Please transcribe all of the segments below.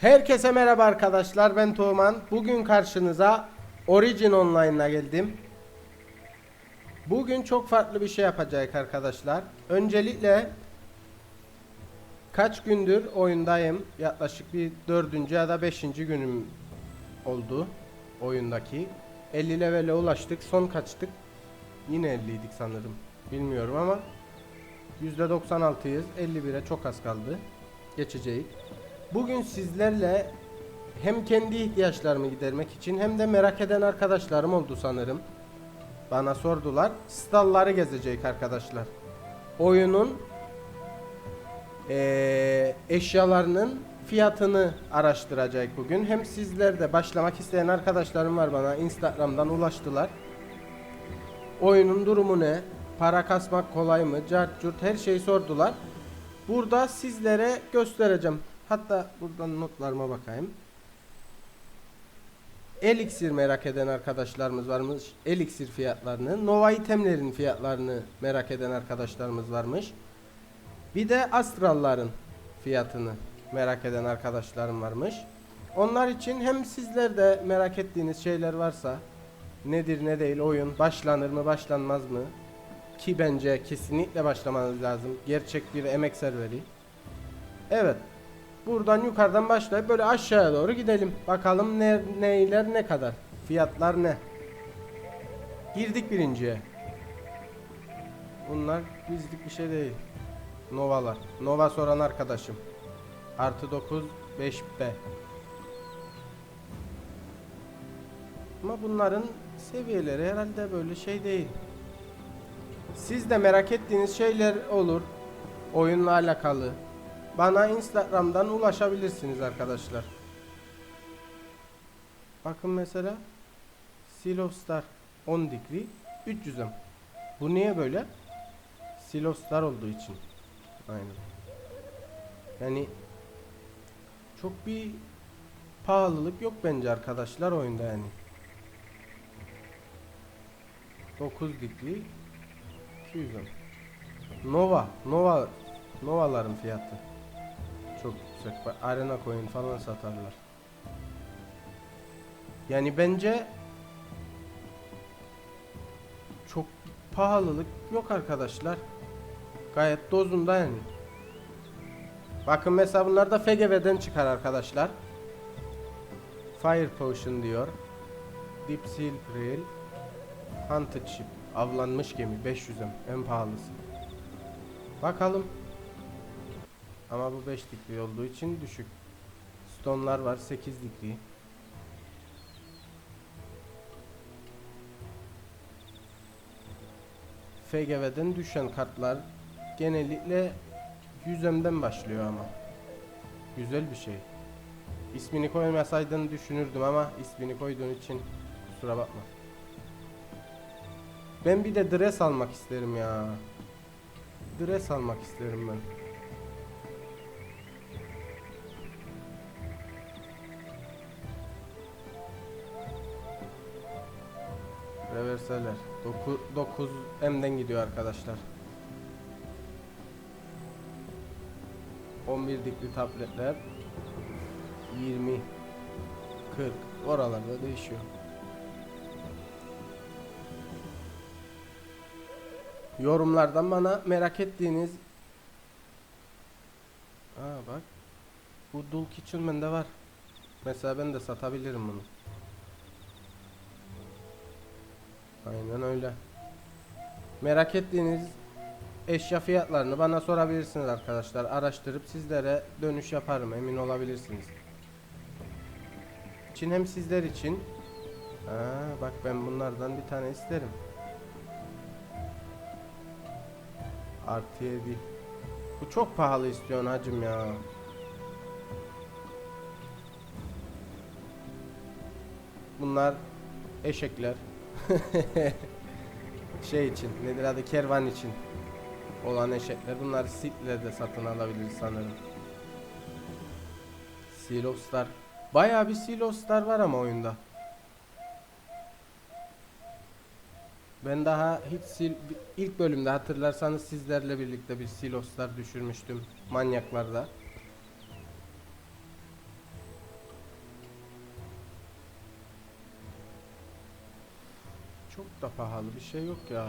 Herkese merhaba arkadaşlar ben Tuğman. Bugün karşınıza Origin Online'a geldim. Bugün çok farklı bir şey yapacağız arkadaşlar. Öncelikle kaç gündür oyundayım. Yaklaşık bir dördüncü ya da beşinci günüm oldu oyundaki. 50 levele ulaştık. Son kaçtık? Yine 50'ydik sanırım. Bilmiyorum ama %96'yız. 51'e çok az kaldı. Geçeceğiz. Bugün sizlerle hem kendi ihtiyaçlarımı gidermek için hem de merak eden arkadaşlarım oldu sanırım. Bana sordular. Stalları gezecek arkadaşlar. Oyunun eee, eşyalarının fiyatını araştıracak bugün. Hem sizler de başlamak isteyen arkadaşlarım var bana Instagram'dan ulaştılar. Oyunun durumu ne? Para kasmak kolay mı? Cart curt her şeyi sordular. Burada sizlere göstereceğim. Hatta buradan notlarıma bakayım. Elixir merak eden arkadaşlarımız varmış. Elixir fiyatlarını, Nova itemlerin fiyatlarını merak eden arkadaşlarımız varmış. Bir de Astral'ların fiyatını merak eden arkadaşlarım varmış. Onlar için hem sizler de merak ettiğiniz şeyler varsa nedir ne değil oyun başlanır mı başlanmaz mı ki bence kesinlikle başlamanız lazım. Gerçek bir emek serveri. Evet. Buradan yukarıdan başlayıp böyle aşağıya doğru gidelim. Bakalım ne neyler ne kadar. Fiyatlar ne? Girdik birinciye. Bunlar bizlik bir şey değil. Novalar. Nova soran arkadaşım. Artı 9 5B. Ama bunların seviyeleri herhalde böyle şey değil. Siz de merak ettiğiniz şeyler olur. Oyunla alakalı. Bana Instagram'dan ulaşabilirsiniz arkadaşlar. Bakın mesela Seal of Star 10 degree 300'em. Bu niye böyle? Seal of Star olduğu için. Aynen. Yani çok bir pahalılık yok bence arkadaşlar oyunda yani. 9 degree 200 'em. Nova, Nova, Nova'ların fiyatı Bak, Arena coin falan satarlar. Yani bence çok pahalılık yok arkadaşlar. Gayet dozunda yani. Bakın mesela bunlar da FGV'den çıkar arkadaşlar. Fire Potion diyor. Deep Sea Trail. Hunted Ship. Avlanmış gemi 500'em en pahalısı. Bakalım. Ama bu 5 dikli olduğu için düşük. Stone'lar var 8 dikli. FGV'den düşen kartlar genellikle 100M'den başlıyor ama. Güzel bir şey. İsmini koymasaydın düşünürdüm ama ismini koyduğun için kusura bakma. Ben bir de dress almak isterim ya. Dress almak isterim ben. Reverseler. 9 9 M'den gidiyor arkadaşlar. 11 dikli tabletler 20 40 oralarda değişiyor. Yorumlardan bana merak ettiğiniz Aa bak bu Dul Kitchen bende var. Mesela ben de satabilirim bunu. Aynen öyle. Merak ettiğiniz eşya fiyatlarını bana sorabilirsiniz arkadaşlar. Araştırıp sizlere dönüş yaparım emin olabilirsiniz. İçin hem sizler için. Ha, bak ben bunlardan bir tane isterim. Artı 7. Bu çok pahalı istiyorsun hacım ya. Bunlar eşekler. şey için nedir adı kervan için olan eşekler bunlar sitle de satın alabiliriz sanırım. Siloslar bayağı bir Siloslar var ama oyunda. Ben daha hiç sil ilk bölümde hatırlarsanız sizlerle birlikte bir Siloslar düşürmüştüm manyaklarda. Da pahalı bir şey yok ya.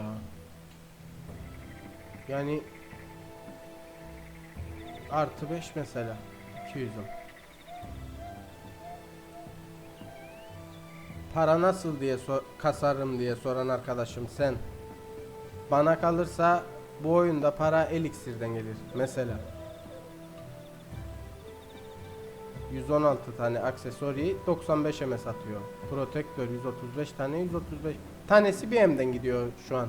Yani artı 5 mesela 210. Para nasıl diye so- kasarım diye soran arkadaşım sen. Bana kalırsa bu oyunda para eliksirden gelir mesela. 116 tane aksesuari 95 M satıyor. Protektör 135 tane 135. Tanesi bir M'den gidiyor şu an.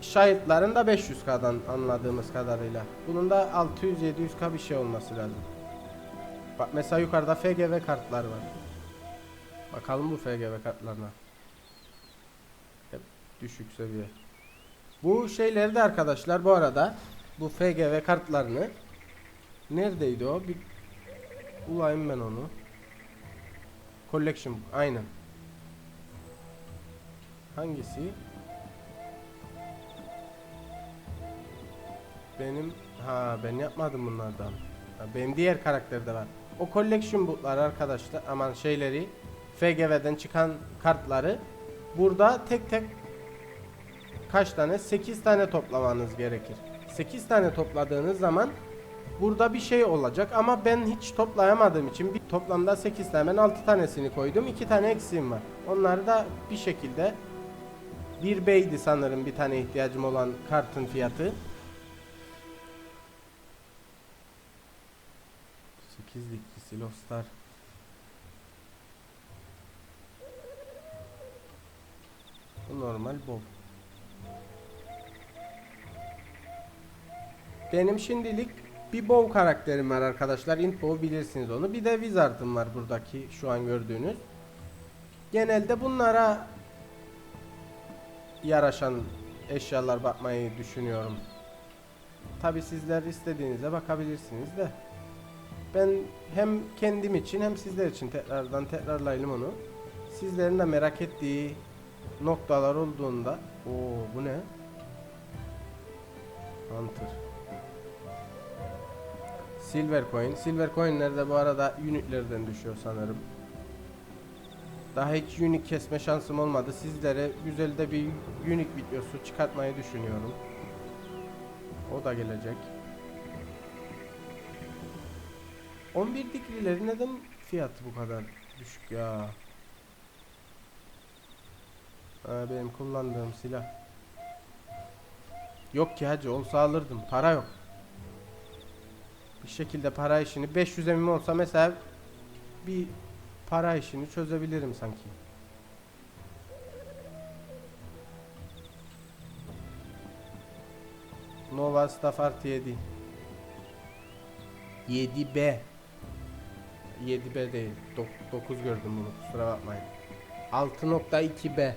Şahitlerin da 500k'dan anladığımız kadarıyla. Bunun da 600-700k bir şey olması lazım. Bak mesela yukarıda FGV kartlar var. Bakalım bu FGV kartlarına. Hep düşük seviye. Bu şeyleri de arkadaşlar bu arada bu FGV kartlarını neredeydi o? Bir bulayım ben onu. Collection aynen. Hangisi? Benim ha ben yapmadım bunlardan. Ha, benim diğer karakterde var. O collection book'lar arkadaşlar aman şeyleri FGV'den çıkan kartları burada tek tek kaç tane? 8 tane toplamanız gerekir. 8 tane topladığınız zaman burada bir şey olacak ama ben hiç toplayamadığım için bir toplamda 8 tane ben 6 tanesini koydum. 2 tane eksiğim var. Onları da bir şekilde bir beydi sanırım bir tane ihtiyacım olan kartın fiyatı. 8'lik Silostar. Bu normal bow. Benim şimdilik bir bow karakterim var arkadaşlar. Int bow bilirsiniz onu. Bir de wizard'ım var buradaki şu an gördüğünüz. Genelde bunlara yaraşan eşyalar bakmayı düşünüyorum. Tabi sizler istediğinize bakabilirsiniz de. Ben hem kendim için hem sizler için tekrardan tekrarlayalım onu. Sizlerin de merak ettiği noktalar olduğunda o bu ne? Hunter. Silver coin. Silver coinler de bu arada unitlerden düşüyor sanırım. Daha hiç unique kesme şansım olmadı. Sizlere güzel de bir unique videosu çıkartmayı düşünüyorum. O da gelecek. 11 dikrileri neden fiyatı bu kadar düşük ya? Ha, benim kullandığım silah. Yok ki hacı olsa alırdım. Para yok. Bir şekilde para işini 500 emim olsa mesela bir para işini çözebilirim sanki. Nova Staff artı 7. 7B. 7B değil. 9 gördüm bunu. Kusura bakmayın. 6.2B.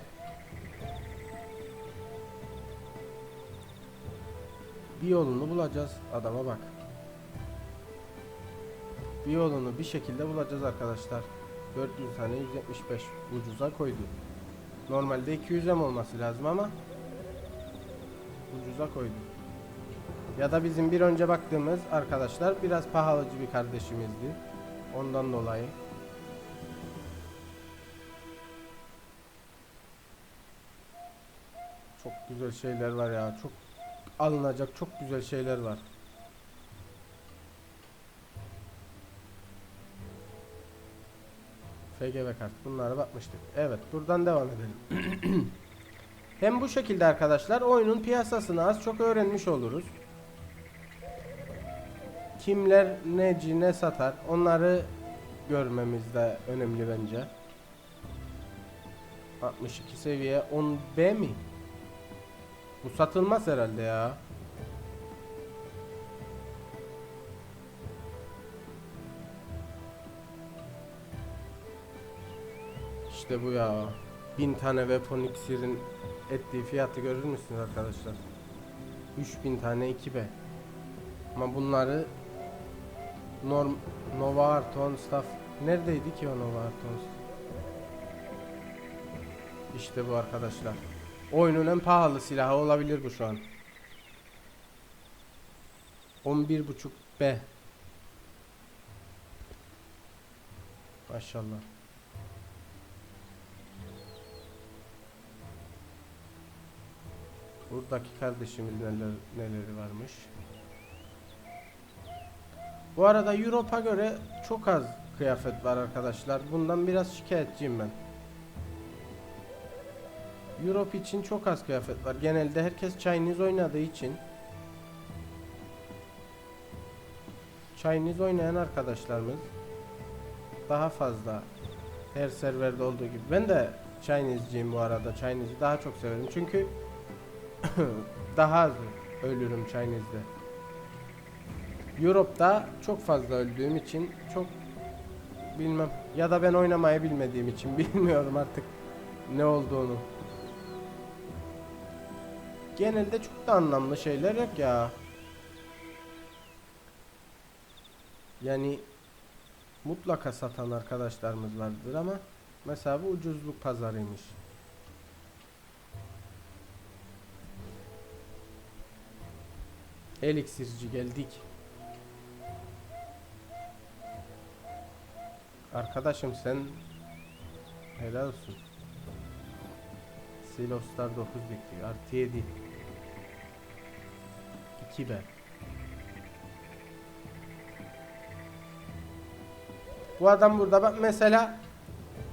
Bir yolunu bulacağız. Adama bak. Bir yolunu bir şekilde bulacağız arkadaşlar. 400 tane 175 ucuza koydu. Normalde 200 em olması lazım ama ucuza koydu. Ya da bizim bir önce baktığımız arkadaşlar biraz pahalıcı bir kardeşimizdi. Ondan dolayı. Çok güzel şeyler var ya. Çok alınacak çok güzel şeyler var. FGV kart. Bunlara bakmıştık. Evet, buradan devam edelim. Hem bu şekilde arkadaşlar oyunun piyasasını az çok öğrenmiş oluruz. Kimler neci ne satar onları görmemiz de önemli bence. 62 seviye 10B mi? Bu satılmaz herhalde ya. İşte bu ya. Bin tane weapon iksirin ettiği fiyatı görür müsünüz arkadaşlar? 3000 tane 2B. Ama bunları Norm Nova Arton Staff neredeydi ki o Nova Arton İşte bu arkadaşlar. Oyunun en pahalı silahı olabilir bu şu an. 11.5 B. Maşallah. Buradaki kardeşimiz neler, neleri varmış. Bu arada Europ'a göre çok az kıyafet var arkadaşlar. Bundan biraz şikayetçiyim ben. Europe için çok az kıyafet var. Genelde herkes Chinese oynadığı için Chinese oynayan arkadaşlarımız daha fazla her serverde olduğu gibi. Ben de Chinese'ciyim bu arada. Chinese'i daha çok severim. Çünkü daha az ölürüm Chinese'de. Europe'da çok fazla öldüğüm için çok bilmem ya da ben oynamayı bilmediğim için bilmiyorum artık ne olduğunu. Genelde çok da anlamlı şeyler yok ya. Yani mutlaka satan arkadaşlarımız vardır ama mesela bu ucuzluk pazarıymış. Eliksirci geldik. Arkadaşım sen helal olsun. Silostar 9 bekliyor. Artı 7. 2 be. Bu adam burada bak mesela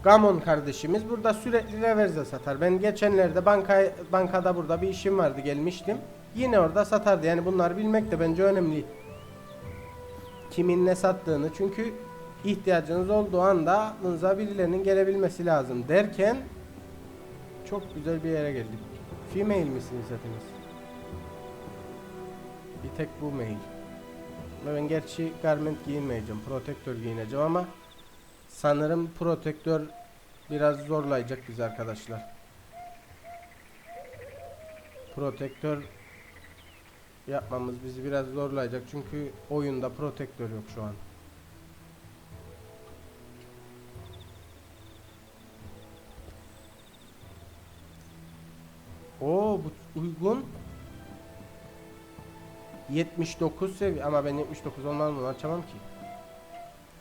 Gamon kardeşimiz burada sürekli reverse satar. Ben geçenlerde banka bankada burada bir işim vardı gelmiştim. Yine orada satardı. Yani bunları bilmek de bence önemli. Kimin ne sattığını çünkü ihtiyacınız olduğu anda aklınıza birilerinin gelebilmesi lazım derken çok güzel bir yere geldik. Female misiniz hepiniz? Bir tek bu mail. Ben gerçi garment giyinmeyeceğim. Protektör giyineceğim ama sanırım protektör biraz zorlayacak biz arkadaşlar. Protektör yapmamız bizi biraz zorlayacak çünkü oyunda protektör yok şu an. Oo bu uygun. 79 seviye ama ben 79 olmaz mı açamam ki.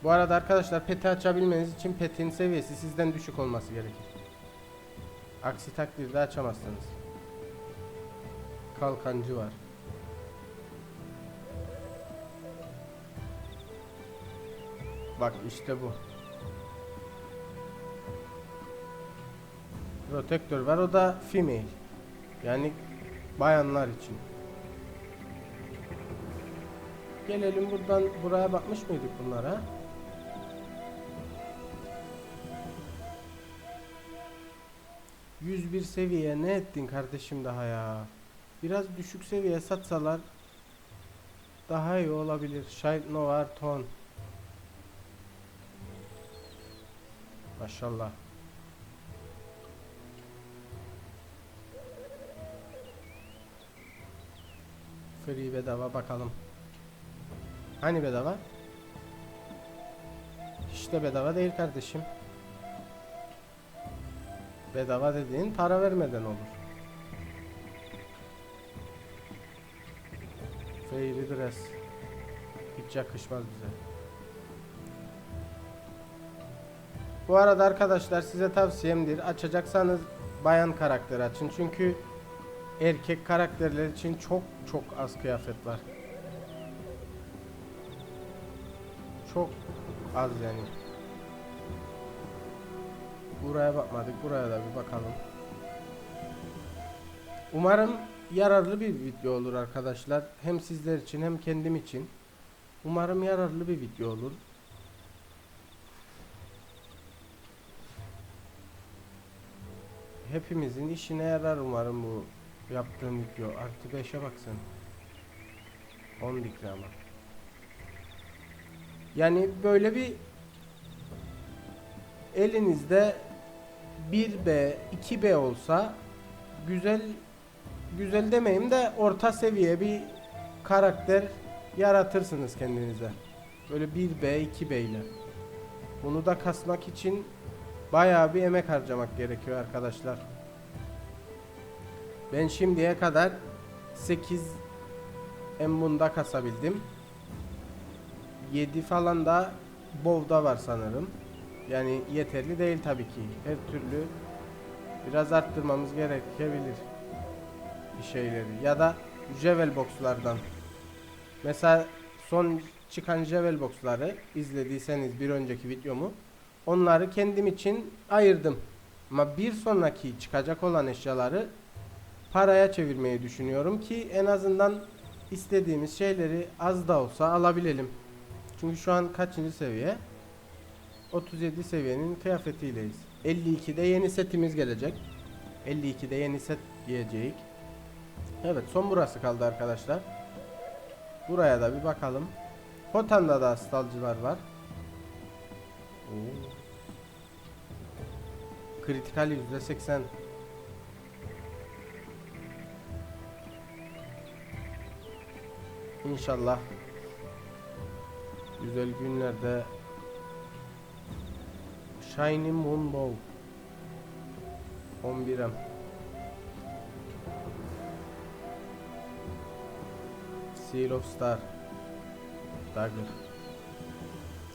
Bu arada arkadaşlar peti açabilmeniz için petin seviyesi sizden düşük olması gerekir. Aksi takdirde açamazsınız. Kalkancı var. Bak işte bu. Protektör var o da female. Yani bayanlar için. Gelelim buradan buraya bakmış mıydık bunlara? ...101 seviye ne ettin kardeşim daha ya? Biraz düşük seviye satsalar... ...daha iyi olabilir. Shine Novar Ton. Maşallah. Free bedava bakalım. Hani bedava? İşte bedava değil kardeşim. Bedava dediğin para vermeden olur. Fairy dress. Hiç yakışmaz bize. Bu arada arkadaşlar size tavsiyemdir. Açacaksanız bayan karakter açın. Çünkü erkek karakterler için çok çok az kıyafet var. Çok az yani. Buraya bakmadık. Buraya da bir bakalım. Umarım yararlı bir video olur arkadaşlar. Hem sizler için hem kendim için. Umarım yararlı bir video olur. Hepimizin işine yarar umarım bu yaptığım video. Artı 5'e baksın. 10 dikri ama. Yani böyle bir elinizde 1B, 2B olsa güzel güzel demeyeyim de orta seviye bir karakter yaratırsınız kendinize. Böyle 1B, 2B ile. Bunu da kasmak için bayağı bir emek harcamak gerekiyor arkadaşlar. Ben şimdiye kadar 8 embunda kasabildim. 7 falan da bovda var sanırım. Yani yeterli değil tabii ki. Her türlü biraz arttırmamız gerekebilir. şeyleri ya da Jewel boxlardan. Mesela son çıkan Jewel boxları izlediyseniz bir önceki videomu onları kendim için ayırdım. Ama bir sonraki çıkacak olan eşyaları paraya çevirmeyi düşünüyorum ki en azından istediğimiz şeyleri az da olsa alabilelim. Çünkü şu an kaçıncı seviye? 37 seviyenin kıyafetiyleyiz. 52'de yeni setimiz gelecek. 52'de yeni set giyeceğiz. Evet son burası kaldı arkadaşlar. Buraya da bir bakalım. Hotan'da da astalcılar var. Oo. Kritikal %80. İnşallah güzel günlerde Shiny Moon Bow 11'em Seal of Star Dagger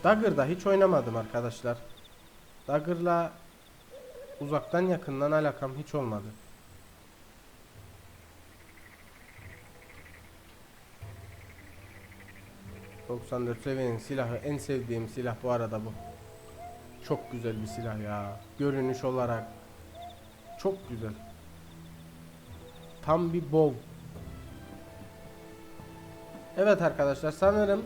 Dagger'da hiç oynamadım arkadaşlar Dagger'la uzaktan yakından alakam hiç olmadı ...94 seviyenin silahı en sevdiğim silah bu arada bu. Çok güzel bir silah ya. Görünüş olarak çok güzel. Tam bir bol. Evet arkadaşlar sanırım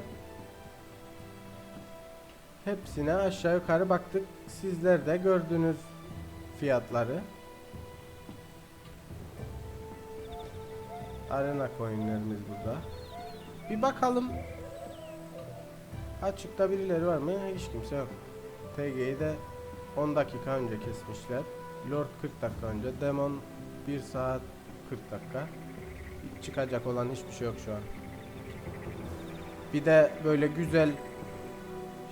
hepsine aşağı yukarı baktık. Sizler de gördünüz fiyatları. Arena coinlerimiz burada. Bir bakalım. Açıkta birileri var mı? Hiç kimse yok. TG'yi de 10 dakika önce kesmişler. Lord 40 dakika önce. Demon 1 saat 40 dakika. Çıkacak olan hiçbir şey yok şu an. Bir de böyle güzel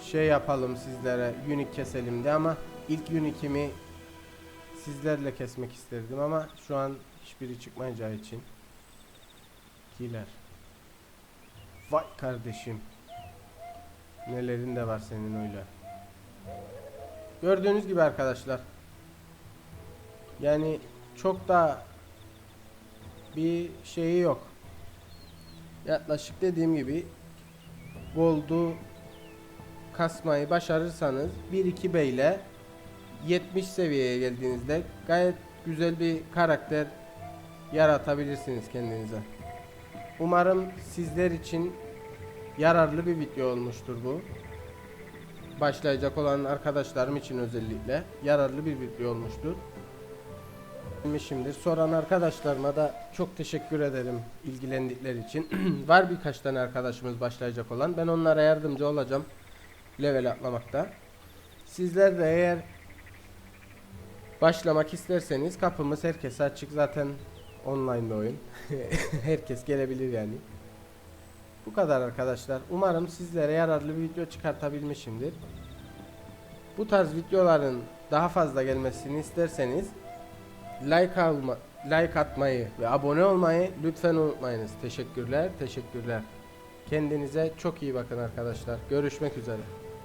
şey yapalım sizlere. Unique keselim de ama ilk unique'imi sizlerle kesmek isterdim ama şu an hiçbiri çıkmayacağı için. Killer. Vay kardeşim. Nelerin de var senin öyle. Gördüğünüz gibi arkadaşlar. Yani çok da bir şeyi yok. Yaklaşık dediğim gibi Gold'u kasmayı başarırsanız 1-2 B ile 70 seviyeye geldiğinizde gayet güzel bir karakter yaratabilirsiniz kendinize. Umarım sizler için yararlı bir video olmuştur bu. Başlayacak olan arkadaşlarım için özellikle yararlı bir video olmuştur. Bilmişimdir. Soran arkadaşlarıma da çok teşekkür ederim ilgilendikleri için. Var birkaç tane arkadaşımız başlayacak olan. Ben onlara yardımcı olacağım. Level atlamakta. Sizler de eğer başlamak isterseniz kapımız herkese açık. Zaten online oyun. Herkes gelebilir yani. Bu kadar arkadaşlar. Umarım sizlere yararlı bir video çıkartabilmişimdir. Bu tarz videoların daha fazla gelmesini isterseniz like alma, like atmayı ve abone olmayı lütfen unutmayınız. Teşekkürler, teşekkürler. Kendinize çok iyi bakın arkadaşlar. Görüşmek üzere.